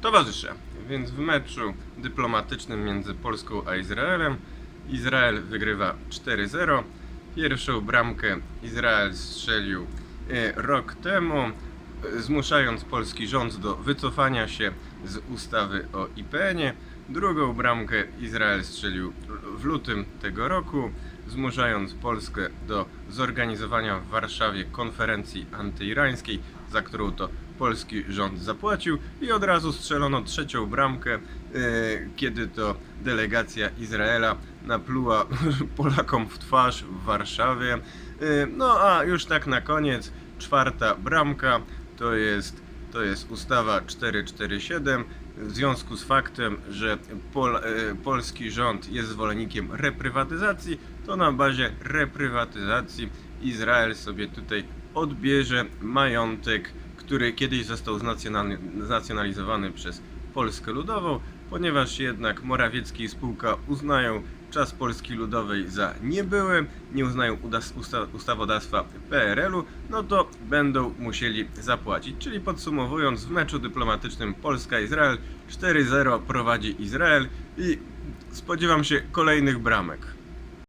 Towarzysze, więc w meczu dyplomatycznym między Polską a Izraelem Izrael wygrywa 4-0. Pierwszą bramkę Izrael strzelił e, rok temu, e, zmuszając polski rząd do wycofania się z ustawy o IPN-ie. Drugą bramkę Izrael strzelił w lutym tego roku, zmuszając Polskę do zorganizowania w Warszawie konferencji antyirańskiej, za którą to polski rząd zapłacił i od razu strzelono trzecią bramkę, e, kiedy to delegacja Izraela napluła Polakom w twarz w Warszawie. E, No a już tak na koniec, czwarta bramka to jest, to jest ustawa 447 w związku z faktem, że pol, e, polski rząd jest zwolennikiem reprywatyzacji, to na bazie reprywatyzacji Izrael sobie tutaj odbierze majątek, który kiedyś został znacjonalizowany przez Polskę Ludową, ponieważ jednak Morawiecki i spółka uznają czas Polski Ludowej za niebyły, nie uznają usta- ustawodawstwa PRL-u, no to będą musieli zapłacić. Czyli podsumowując, w meczu dyplomatycznym Polska-Izrael 4-0 prowadzi Izrael i spodziewam się kolejnych bramek.